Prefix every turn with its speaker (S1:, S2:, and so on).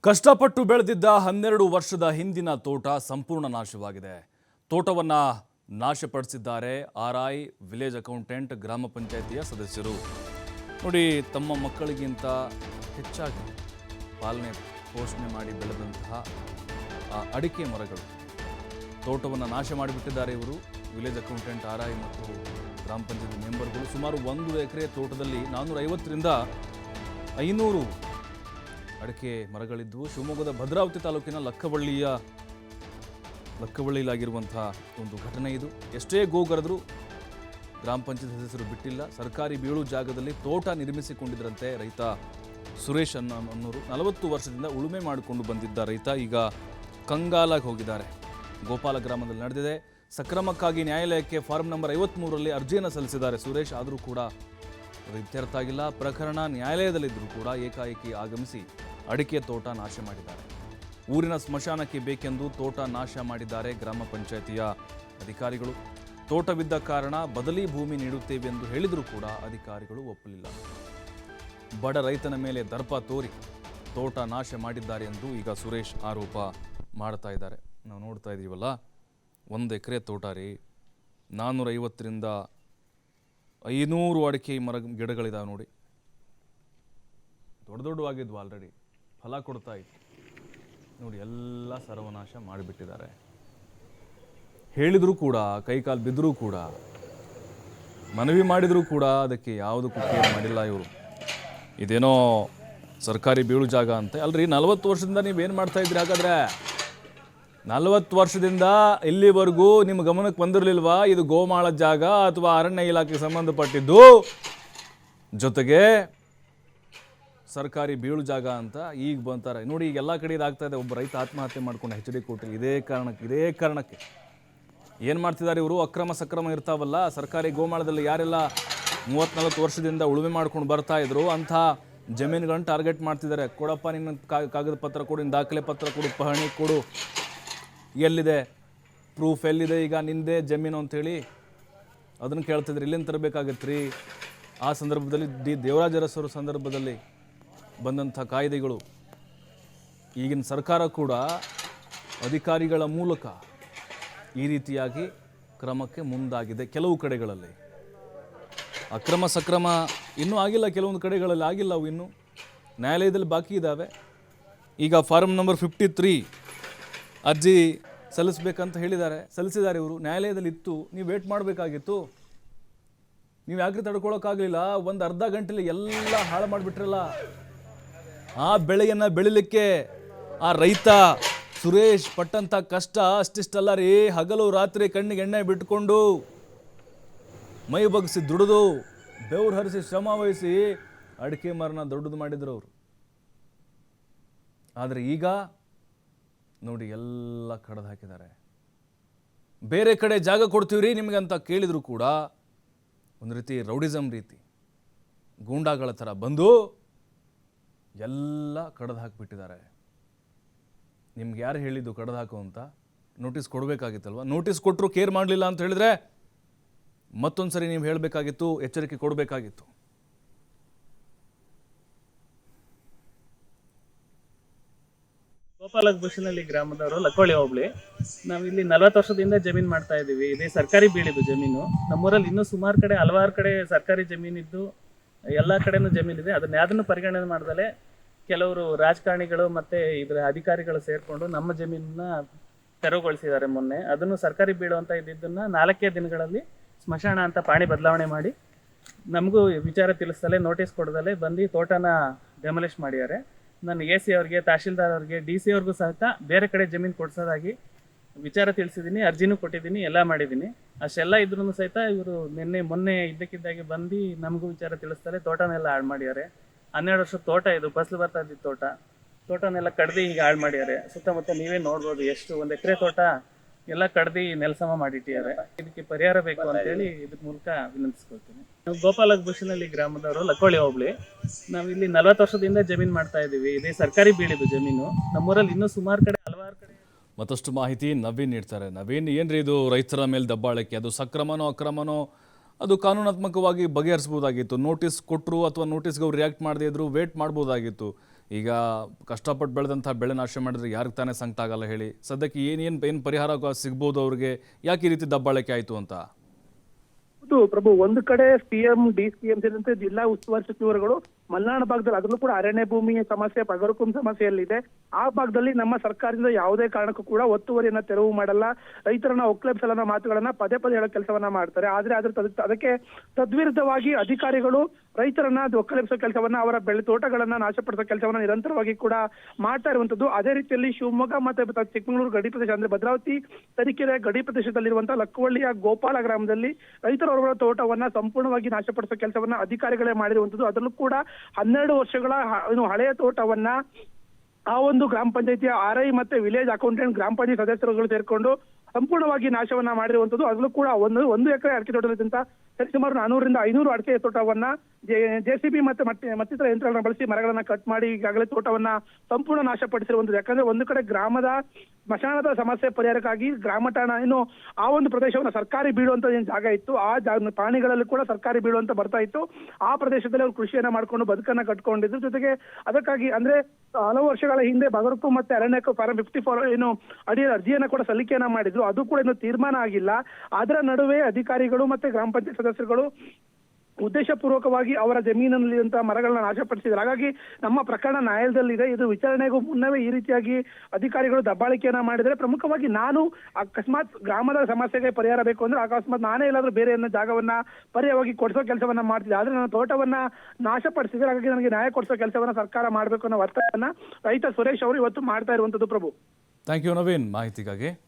S1: ಕಷ್ಟಪಟ್ಟು ಬೆಳೆದಿದ್ದ ಹನ್ನೆರಡು ವರ್ಷದ ಹಿಂದಿನ ತೋಟ ಸಂಪೂರ್ಣ ನಾಶವಾಗಿದೆ. ತೋಟವನ್ನ ನಾಶಪಡಿಸಿದ್ದಾರೆ ಆರ್ ಐ ವಿಲೇಜ್ ಅಕೌಂಟೆಂಟ್ ಗ್ರಾಮ ಪಂಚಾಯಿತಿಯ ಸದಸ್ಯರು. ನೋಡಿ, ತಮ್ಮ ಮಕ್ಕಳಿಗಿಂತ ಹೆಚ್ಚಾಗಿ ಪಾಲನೆ, ಪೋಷಣೆ ಮಾಡಿ ಬೆಳೆದಂತಹ, ಆ, ಅಡಿಕೆ ಮರಗಳು. ತೋಟವನ್ನು ನಾಶ ಮಾಡಿಬಿಟ್ಟಿದ್ದಾರೆ ಇವರು. ವಿಲೇಜ್ ಅಕೌಂಟೆಂಟ್ ಆರ್ ಐ ಮತ್ತು ಗ್ರಾಮ ಪಂಚಾಯತಿ ಮೆಂಬರ್ಗಳು ಸುಮಾರು ಒಂದು ಎಕರೆ ತೋಟದಲ್ಲಿ ನಾನ್ನೂರ ಐವತ್ತರಿಂದ ಐನೂರು ಅಡಿಕೆ ಮರಗಳಿದ್ದವು ಶಿವಮೊಗ್ಗದ ಭದ್ರಾವತಿ ತಾಲೂಕಿನ ಲಕ್ಕಬಳ್ಳಿಯ ಲಕ್ಕಬಳ್ಳಿಲಾಗಿರುವಂತಹ ಒಂದು ಘಟನೆ ಇದು. ಎಷ್ಟೇ ಗೋಗರೆದರೂ ಗ್ರಾಮ ಪಂಚಾಯತ್ ಸದಸ್ಯರು ಬಿಟ್ಟಿಲ್ಲ. ಸರ್ಕಾರಿ ಬೀಳು ಜಾಗದಲ್ಲಿ ತೋಟ ನಿರ್ಮಿಸಿಕೊಂಡಿದ್ದರಂತೆ ರೈತ ಸುರೇಶ್ ಅನ್ನ ಅನ್ನೋರು. ನಲವತ್ತು ವರ್ಷದಿಂದ ಉಳುಮೆ ಮಾಡಿಕೊಂಡು ಬಂದಿದ್ದ ರೈತ ಈಗ ಕಂಗಾಲಾಗಿ ಹೋಗಿದ್ದಾರೆ. ಗೋಪಾಲ ಗ್ರಾಮದಲ್ಲಿ ನಡೆದಿದೆ. ಸಕ್ರಮಕ್ಕಾಗಿ ನ್ಯಾಯಾಲಯಕ್ಕೆ ಫಾರ್ಮ್ ನಂಬರ್ ಐವತ್ತ್ಮೂರರಲ್ಲಿ ಅರ್ಜಿಯನ್ನು ಸಲ್ಲಿಸಿದ್ದಾರೆ ಸುರೇಶ್. ಆದರೂ ಕೂಡ ಅದು ಇತ್ಯರ್ಥ ಆಗಿಲ್ಲ ಪ್ರಕರಣ ನ್ಯಾಯಾಲಯದಲ್ಲಿದ್ದರೂ ಕೂಡ ಏಕಾಏಕಿ ಆಗಮಿಸಿ ಅಡಿಕೆ ತೋಟ ನಾಶ ಮಾಡಿದ್ದಾರೆ. ಊರಿನ ಸ್ಮಶಾನಕ್ಕೆ ಬೇಕೆಂದು ತೋಟ ನಾಶ ಮಾಡಿದ್ದಾರೆ ಗ್ರಾಮ ಪಂಚಾಯಿತಿಯ ಅಧಿಕಾರಿಗಳು. ತೋಟವಿದ್ದ ಕಾರಣ ಬದಲಿ ಭೂಮಿ ನೀಡುತ್ತೇವೆ ಎಂದು ಹೇಳಿದರೂ ಕೂಡ ಅಧಿಕಾರಿಗಳು ಒಪ್ಪಲಿಲ್ಲ. ಬಡ ರೈತನ ಮೇಲೆ ದರ್ಪ ತೋರಿ ತೋಟ ನಾಶ ಮಾಡಿದ್ದಾರೆ ಎಂದು ಈಗ ಸುರೇಶ್ ಆರೋಪ ಮಾಡ್ತಾ ಇದ್ದಾರೆ. ನಾವು ನೋಡ್ತಾ ಇದ್ದೀವಲ್ಲ ಒಂದು ಎಕರೆ ತೋಟ ರೀ. ನಾನ್ನೂರ ಐವತ್ತರಿಂದ ಐನೂರು ಅಡಿಕೆ ಮರ ಗಿಡಗಳಿದಾವೆ ನೋಡಿ. ದೊಡ್ಡ ದೊಡ್ಡವಾಗಿದ್ವು ಆಲ್ರೆಡಿ ಫಲ ಕೊಡ್ತಾ ಇತ್ತು. ನೋಡಿ, ಎಲ್ಲ ಸರ್ವನಾಶ ಮಾಡಿಬಿಟ್ಟಿದ್ದಾರೆ. ಹೇಳಿದರೂ ಕೂಡ, ಕೈಕಾಲು ಬಿದ್ದರೂ ಕೂಡ, ಮನವಿ ಮಾಡಿದರೂ ಕೂಡ ಅದಕ್ಕೆ ಯಾವುದಕ್ಕೂ ಕೇರ್ ಮಾಡಿಲ್ಲ ಇವರು. ಇದೇನೋ ಸರ್ಕಾರಿ ಬೀಳು ಜಾಗ ಅಂತ. ಅಲ್ರಿ, ನಲವತ್ತು ವರ್ಷದಿಂದ ನೀವೇನು ಮಾಡ್ತಾ ಇದ್ರಿ ಹಾಗಾದ್ರೆ? ನಲವತ್ತು ವರ್ಷದಿಂದ ಇಲ್ಲಿವರೆಗೂ ನಿಮ್ಮ ಗಮನಕ್ಕೆ ಬಂದಿರಲಿಲ್ವಾ? ಇದು ಗೋಮಾಳ ಜಾಗ ಅಥವಾ ಅರಣ್ಯ ಇಲಾಖೆಗೆ ಸಂಬಂಧಪಟ್ಟಿದ್ದು? ಜೊತೆಗೆ ಸರ್ಕಾರಿ ಬೀಳು ಜಾಗ ಅಂತ ಈಗ ಬಂತಾರೆ. ನೋಡಿ, ಈಗ ಎಲ್ಲ ಕಡೆ ಇದಾಗ್ತಾ ಇದೆ. ಒಬ್ಬ ರೈತ ಆತ್ಮಹತ್ಯೆ ಮಾಡ್ಕೊಂಡು ಹೆಚ್ ಡಿ ಕೋರ್ಟಲ್ಲಿ ಇದೇ ಕಾರಣಕ್ಕೆ ಇದೇ ಕಾರಣಕ್ಕೆ. ಏನು ಮಾಡ್ತಿದ್ದಾರೆ ಇವರು? ಅಕ್ರಮ ಸಕ್ರಮ ಇರ್ತಾವಲ್ಲ. ಸರ್ಕಾರಿ ಗೋಮಾಳದಲ್ಲಿ ಯಾರೆಲ್ಲ ಮೂವತ್ತ್ನಾಲ್ಕು ವರ್ಷದಿಂದ ಉಳುಮೆ ಮಾಡ್ಕೊಂಡು ಬರ್ತಾ ಇದ್ರು, ಅಂಥ ಜಮೀನುಗಳನ್ನು ಟಾರ್ಗೆಟ್ ಮಾಡ್ತಿದ್ದಾರೆ. ಕೊಡಪ್ಪ, ನಿನ್ನ ಕಾಗದ ಪತ್ರ ಕೊಡು, ನಿನ್ನ ದಾಖಲೆ ಪತ್ರ ಕೊಡು, ಪಹಣಿ ಕೊಡು. ಎಲ್ಲಿದೆ? ಪ್ರೂಫ್ ಎಲ್ಲಿದೆ ಈಗ? ನಿಂದೆ ಜಮೀನು ಅಂಥೇಳಿ ಅದನ್ನು ಕೇಳ್ತಿದ್ರು. ಇಲ್ಲಿಂದ ತರಬೇಕಾಗತ್ತೆ ಆ ಸಂದರ್ಭದಲ್ಲಿ ಡಿ ದೇವರಾಜ ಅರಸರ ಸಂದರ್ಭದಲ್ಲಿ ಬಂದಂಥ ಕಾಯ್ದೆಗಳು. ಈಗಿನ ಸರ್ಕಾರ ಕೂಡ ಅಧಿಕಾರಿಗಳ ಮೂಲಕ ಈ ರೀತಿಯಾಗಿ ಕ್ರಮಕ್ಕೆ ಮುಂದಾಗಿದೆ ಕೆಲವು ಕಡೆಗಳಲ್ಲಿ. ಅಕ್ರಮ ಸಕ್ರಮ ಇನ್ನೂ ಆಗಿಲ್ಲ, ಕೆಲವೊಂದು ಕಡೆಗಳಲ್ಲಿ ಆಗಿಲ್ಲ ಅವು ಇನ್ನೂ. ನ್ಯಾಯಾಲಯದಲ್ಲಿ ಬಾಕಿ ಇದ್ದಾವೆ. ಈಗ ಫಾರ್ಮ್ ನಂಬರ್ ಫಿಫ್ಟಿ ತ್ರೀ ಅರ್ಜಿ ಸಲ್ಲಿಸ್ಬೇಕಂತ ಹೇಳಿದ್ದಾರೆ. ಸಲ್ಲಿಸಿದ್ದಾರೆ ಇವರು. ನ್ಯಾಯಾಲಯದಲ್ಲಿ ಇತ್ತು. ನೀವು ವೇಟ್ ಮಾಡಬೇಕಾಗಿತ್ತು. ನೀವು ಯಾಕೆ ತಡ್ಕೊಳಕ್ಕಾಗಲಿಲ್ಲ? ಒಂದು ಅರ್ಧ ಗಂಟೆಲಿ ಎಲ್ಲ ಹಾಳು ಮಾಡಿಬಿಟ್ರಲ್ಲ. ಆ ಬೆಳೆಯನ್ನು ಬೆಳಿಲಿಕ್ಕೆ ಆ ರೈತ ಸುರೇಶ್ ಪಟ್ಟಂಥ ಕಷ್ಟ, ಅಷ್ಟಿಷ್ಟಲ್ಲ ರೀ. ಹಗಲು ರಾತ್ರಿ ಕಣ್ಣಿಗೆ ಎಣ್ಣೆ ಬಿಟ್ಕೊಂಡು ಮೈ ಬಗ್ಸಿ ದುಡಿದು ಬೆವ್ರು ಹರಿಸಿ ಶ್ರಮ ವಹಿಸಿ ಅಡಿಕೆ ಮರನ ದೊಡ್ಡದು ಮಾಡಿದ್ರು ಅವರು. ಆದರೆ ಈಗ ನೋಡಿ ಎಲ್ಲ ಕಡ್ದು ಹಾಕಿದ್ದಾರೆ. ಬೇರೆ ಕಡೆ ಜಾಗ ಕೊಡ್ತೀವ್ರಿ ನಿಮಗೆ ಅಂತ ಕೇಳಿದರೂ ಕೂಡ ಒಂದು ರೀತಿ ರೌಡಿಸಮ್ ರೀತಿ, ಗೂಂಡಾಗಳ ಥರ ಬಂದು ಎಲ್ಲ ಕಡ್ದು ಹಾಕಿಬಿಟ್ಟಿದ್ದಾರೆ. ನಿಮ್ಗೆ ಯಾರು ಹೇಳಿದ್ದು ಕಡ್ದು ಹಾಕು ಅಂತ? ನೋಟಿಸ್ ಕೊಡಬೇಕಾಗಿತ್ತಲ್ವ? ನೋಟಿಸ್ ಕೊಟ್ಟರು ಕೇರ್ ಮಾಡಲಿಲ್ಲ ಅಂತ ಹೇಳಿದ್ರೆ ಮತ್ತೊಂದು ಸರಿ ನೀವು ಹೇಳಬೇಕಾಗಿತ್ತು, ಎಚ್ಚರಿಕೆ ಕೊಡಬೇಕಾಗಿತ್ತು.
S2: ಗೋಪಾಲಕೃಷ್ಣಲ್ಲಿ ಗ್ರಾಮದವರು ಲಕ್ಕೋಳಿ ಹೋಬಳಿ. ನಾವು ಇಲ್ಲಿ ನಲವತ್ತು ವರ್ಷದಿಂದ ಜಮೀನು ಮಾಡ್ತಾ ಇದ್ದೀವಿ. ಇದೇ ಸರ್ಕಾರಿ ಬೀಳಿದು ಜಮೀನು. ನಮ್ಮೂರಲ್ಲಿ ಇನ್ನೂ ಸುಮಾರು ಕಡೆ, ಹಲವಾರು ಕಡೆ ಸರ್ಕಾರಿ ಜಮೀನಿದ್ದು, ಎಲ್ಲ ಕಡೆನೂ ಜಮೀನಿದೆ. ಅದನ್ನ ಯಾವ್ದನ್ನು ಪರಿಗಣನೆ ಮಾಡ್ದಲೆ ಕೆಲವರು ರಾಜಕಾರಣಿಗಳು ಮತ್ತೆ ಇದರ ಅಧಿಕಾರಿಗಳು ಸೇರಿಕೊಂಡು ನಮ್ಮ ಜಮೀನನ್ನ ತೆರವುಗೊಳಿಸಿದ್ದಾರೆ ಮೊನ್ನೆ. ಅದನ್ನು ಸರ್ಕಾರಿ ಬೀಳು ಅಂತ ಇದ್ದಿದ್ದನ್ನ ನಾಲ್ಕೇ ದಿನಗಳಲ್ಲಿ ಸ್ಮಶಾನ ಅಂತ ಪಾಣಿ ಬದಲಾವಣೆ ಮಾಡಿ ನಮಗೂ ವಿಚಾರ ತಿಳಿಸ್ದಲೆ ನೋಟಿಸ್ ಕೊಡ್ದಲೆ ಬಂದು ತೋಟನ ಡೆಮಲಿಷ್ ಮಾಡಿದ್ದಾರೆ. ನಾನು ಎ ಸಿ ಅವ್ರಿಗೆ, ತಹಶೀಲ್ದಾರ್ ಅವ್ರಿಗೆ, ಡಿ ಸಿ ಅವ್ರಿಗೂ ಸಹಿತ ಬೇರೆ ಕಡೆ ಜಮೀನು ಕೊಡ್ಸೋದಾಗಿ ವಿಚಾರ ತಿಳಿಸಿದ್ದೀನಿ, ಅರ್ಜಿನೂ ಕೊಟ್ಟಿದ್ದೀನಿ, ಎಲ್ಲ ಮಾಡಿದ್ದೀನಿ. ಅಷ್ಟೆಲ್ಲ ಇದ್ರೂ ಸಹಿತ ಇವರು ನಿನ್ನೆ, ಮೊನ್ನೆ ಇದ್ದಕ್ಕಿದ್ದಾಗೆ ಬಂದು ನಮಗೂ ವಿಚಾರ ತಿಳಿಸ್ತಾರೆ, ತೋಟನೆಲ್ಲ ಹಾಳು ಮಾಡ್ಯಾರೆ. ಹನ್ನೆರಡು ವರ್ಷದ ತೋಟ ಇದು, ಫಸಲು ಬರ್ತಾ ಇದ್ದಿದ್ದು ತೋಟ. ತೋಟನೆಲ್ಲ ಕಡ್ದು ಹೀಗೆ ಹಾಳು ಮಾಡ್ಯಾರೆ. ಸುತ್ತಮುತ್ತ ನೀವೇ ನೋಡ್ಬೋದು, ಎಷ್ಟು ಒಂದು ಎಕರೆ ತೋಟ ಎಲ್ಲ ಕಡ್ದಿ ನೆಲಸಮ ಮಾಡಿಟ್ಟಿದ್ದಾರೆ. ಇದಕ್ಕೆ ಪರಿಹಾರ ಬೇಕು ಅಂತ ಹೇಳಿ ಇದ್ರ ಮೂಲಕ ವಿನಂತಿಸ್ಕೊಳ್ತೀನಿ. ನಾವು ಗೋಪಾಲಕೃಷ್ಣಲ್ಲಿ ಗ್ರಾಮದವರು ಲಕ್ಕೋಳಿ ಹೋಬಳಿ. ನಾವು ಇಲ್ಲಿ ನಲವತ್ತು ವರ್ಷದಿಂದ ಜಮೀನು ಮಾಡ್ತಾ ಇದ್ದೀವಿ. ಇದೇ ಸರ್ಕಾರಿ ಬೀಳಿದು ಜಮೀನು. ನಮ್ಮೂರಲ್ಲಿ ಇನ್ನೂ ಸುಮಾರು ಕಡೆ ಹಲವಾರು ಕಡೆ
S1: ಮತ್ತಷ್ಟು ಮಾಹಿತಿ ನವೀನ್ ನೀಡ್ತಾರೆ. ನವೀನ್, ಏನ್ರಿ ಇದು ರೈತರ ಮೇಲೆ ದಬ್ಬಾಳಿಕೆ? ಅದು ಸಕ್ರಮನೋ ಅಕ್ರಮನೋ? ಅದು ಕಾನೂನಾತ್ಮಕವಾಗಿ ಬಗೆಹರಿಸಬಹುದಾಗಿತ್ತು. ನೋಟಿಸ್ ಕೊಟ್ಟರು ಅಥವಾ ನೋಟಿಸ್ಗೆ ಅವ್ರು ರಿಯಾಕ್ಟ್ ಮಾಡದೇ ಇದ್ರು ವೇಟ್ ಮಾಡ್ಬೋದಾಗಿತ್ತು. ಈಗ ಕಷ್ಟಪಟ್ಟು ಬೆಳೆದಂಥ ಬೆಳೆ ನಾಶ ಮಾಡಿದ್ರೆ ಯಾರಿಗೆ ತಾನೇ ಸಂಕಟ ಆಗಲ್ಲ ಹೇಳಿ. ಸದ್ಯಕ್ಕೆ ಏನೇನು ಏನು ಪರಿಹಾರ ಸಿಗ್ಬೋದು ಅವ್ರಿಗೆ? ಯಾಕೆ ಈ ರೀತಿ ದಬ್ಬಾಳಿಕೆ ಆಯಿತು ಅಂತ?
S3: ಹೌದು ಪ್ರಭು, ಒಂದು ಕಡೆ ಸಿಎಂ ಡಿ ಸಿಎಂ ಸೇರಿದಂತೆ ಜಿಲ್ಲಾ ಉಸ್ತುವಾರಿ ಸಚಿವರುಗಳು ಮಲೆನಾಡು ಭಾಗದಲ್ಲಿ ಅದರಲ್ಲೂ ಕೂಡ ಅರಣ್ಯ ಭೂಮಿ ಸಮಸ್ಯೆ ಪಗರುಕುಂ ಸಮಸ್ಯೆಯಲ್ಲಿದೆ. ಆ ಭಾಗದಲ್ಲಿ ನಮ್ಮ ಸರ್ಕಾರದಿಂದ ಯಾವುದೇ ಕಾರಣಕ್ಕೂ ಕೂಡ ಒತ್ತುವರಿಯನ್ನ ತೆರವು ಮಾಡಲ್ಲ. ರೈತರನ್ನ ಒಕ್ಲೆಬ್ಸಲನ್ನ ಮಾತುಗಳನ್ನ ಪದೇ ಪದೇ ಹೇಳೋ ಕೆಲಸವನ್ನ ಮಾಡ್ತಾರೆ. ಆದ್ರೆ ಅದ್ರ ಅದಕ್ಕೆ ತದ್ವಿರುದ್ಧವಾಗಿ ಅಧಿಕಾರಿಗಳು ರೈತರನ್ನ ಒಕ್ಕಲೆಬ್ಸೋ ಕೆಲಸವನ್ನ, ಅವರ ಬೆಳೆ ತೋಟಗಳನ್ನ ನಾಶಪಡಿಸೋ ಕೆಲಸವನ್ನ ನಿರಂತರವಾಗಿ ಕೂಡ ಮಾಡ್ತಾ ಇರುವಂತದ್ದು ಅದೇ ರೀತಿಯಲ್ಲಿ ಶಿವಮೊಗ್ಗ ಮತ್ತೆ ಚಿಕ್ಕಮಗಳೂರು ಗಡಿ ಪ್ರದೇಶ ಅಂದ್ರೆ ಭದ್ರಾವತಿ, ತರೀಕೆರೆ ಗಡಿ ಪ್ರದೇಶದಲ್ಲಿರುವಂತಹ ಲಕ್ಕವಳ್ಳಿಯ ಗೋಪಾಲ ಗ್ರಾಮದಲ್ಲಿ ರೈತರವರ ತೋಟವನ್ನ ಸಂಪೂರ್ಣವಾಗಿ ನಾಶಪಡಿಸೋ ಕೆಲಸವನ್ನ ಅಧಿಕಾರಿಗಳೇ ಮಾಡಿರುವಂತದ್ದು ಅದರಲ್ಲೂ ಕೂಡ ಹನ್ನೆರಡು ವರ್ಷಗಳ ಹಳೆಯ ತೋಟವನ್ನ ಆ ಒಂದು ಗ್ರಾಮ ಪಂಚಾಯತಿಯ ಆರ್ ಐ ಮತ್ತೆ ವಿಲೇಜ್ ಅಕೌಂಟೆಂಟ್, ಗ್ರಾಮ ಪಂಚಾಯತ್ ಸದಸ್ಯರುಗಳು ಸೇರ್ಕೊಂಡು ಸಂಪೂರ್ಣವಾಗಿ ನಾಶವನ್ನ ಮಾಡಿರುವಂತದ್ದು, ಅದರಲ್ಲೂ ಕೂಡ ಒಂದು ಒಂದು ಎಕರೆ ಅಡಿಕೆ ತೋಟದಿಂದ ಸರಿಸುಮಾರು ನಾನೂರರಿಂದ ಐನೂರು ಅಡಿಕೆ ತೋಟವನ್ನ ಜೆಸಿಬಿ ಮತ್ತೆ ಮತ್ತೆ ಮತ್ತಿತರ ಯಂತ್ರಗಳನ್ನ ಬಳಸಿ ಮರಗಳನ್ನ ಕಟ್ ಮಾಡಿ ಈಗಾಗಲೇ ತೋಟವನ್ನ ಸಂಪೂರ್ಣ ನಾಶಪಡಿಸಿರುವಂತದ್ದು ಯಾಕಂದ್ರೆ ಒಂದು ಕಡೆ ಗ್ರಾಮದ ಸ್ಮಶಾನದ ಸಮಸ್ಯೆ ಪರಿಹಾರಕ್ಕಾಗಿ ಗ್ರಾಮ ಠಾಣ ಏನು ಆ ಒಂದು ಪ್ರದೇಶವನ್ನ ಸರ್ಕಾರಿ ಬೀಳುವಂತ ಏನು ಜಾಗ ಇತ್ತು, ಆ ಜಾಗ ಪ್ರಾಣಿಗಳಲ್ಲಿ ಕೂಡ ಸರ್ಕಾರಿ ಬೀಳುವಂತ ಬರ್ತಾ ಇತ್ತು. ಆ ಪ್ರದೇಶದಲ್ಲಿ ಅವರು ಕೃಷಿಯನ್ನ ಮಾಡ್ಕೊಂಡು ಬದುಕನ್ನ ಕಟ್ಕೊಂಡಿದ್ರು. ಜೊತೆಗೆ ಅದಕ್ಕಾಗಿ ಅಂದ್ರೆ ಹಲವು ವರ್ಷಗಳ ಹಿಂದೆ ಬಗರ್ಕು ಮತ್ತೆ ಅರಣ್ಯಕ್ಕೂ ಫಾರಂ ಫಿಫ್ಟಿ ಫೋರ್ ಏನು ಅಡಿ ಅರ್ಜಿಯನ್ನ ಕೂಡ ಸಲ್ಲಿಕೆಯನ್ನ ಮಾಡಿದ್ರು. ಅದು ಕೂಡ ಇನ್ನು ತೀರ್ಮಾನ ಆಗಿಲ್ಲ. ಅದರ ನಡುವೆ ಅಧಿಕಾರಿಗಳು ಮತ್ತೆ ಗ್ರಾಮ ಪಂಚಾಯತ್ ಸದಸ್ಯರುಗಳು ಉದ್ದೇಶಪೂರ್ವಕವಾಗಿ ಅವರ ಜಮೀನಿನಲ್ಲಿರುವಂತ ಮರಗಳನ್ನ ನಾಶಪಡಿಸಿದ್ದಾರೆ. ಹಾಗಾಗಿ ನಮ್ಮ ಪ್ರಕರಣ ನ್ಯಾಯಾಲಯದಲ್ಲಿದೆ. ಇದು ವಿಚಾರಣೆಗೂ ಮುನ್ನವೇ ಈ ರೀತಿಯಾಗಿ ಅಧಿಕಾರಿಗಳು ದಬ್ಬಾಳಿಕೆಯನ್ನ ಮಾಡಿದರೆ ಪ್ರಮುಖವಾಗಿ ನಾನು ಅಕಸ್ಮಾತ್ ಗ್ರಾಮದ ಸಮಸ್ಯೆಗೆ ಪರಿಹಾರ ಬೇಕು ಅಂದ್ರೆ ಅಕಸ್ಮಾತ್ ನಾನೇ ಎಲ್ಲಾದ್ರೂ ಬೇರೆ ಜಾಗವನ್ನ ಪರ್ಯಾಯವಾಗಿ ಕೊಡಿಸೋ ಕೆಲಸವನ್ನ ಮಾಡ್ತಿದ್ದೆ. ಆದ್ರೆ ನನ್ನ ತೋಟವನ್ನ ನಾಶಪಡಿಸಿದ್ರೆ ಹಾಗಾಗಿ ನನಗೆ ನ್ಯಾಯ ಕೊಡಿಸೋ ಕೆಲಸವನ್ನ ಸರ್ಕಾರ ಮಾಡಬೇಕು ಅನ್ನೋ ಒತ್ತಡವನ್ನ ರೈತ ಸುರೇಶ್ ಅವರು ಇವತ್ತು ಮಾಡ್ತಾ ಇರುವಂತದ್ದು ಪ್ರಭು.
S1: ಥ್ಯಾಂಕ್ ಯು ನವೀನ್ ಮಾಹಿತಿಗಾಗಿ.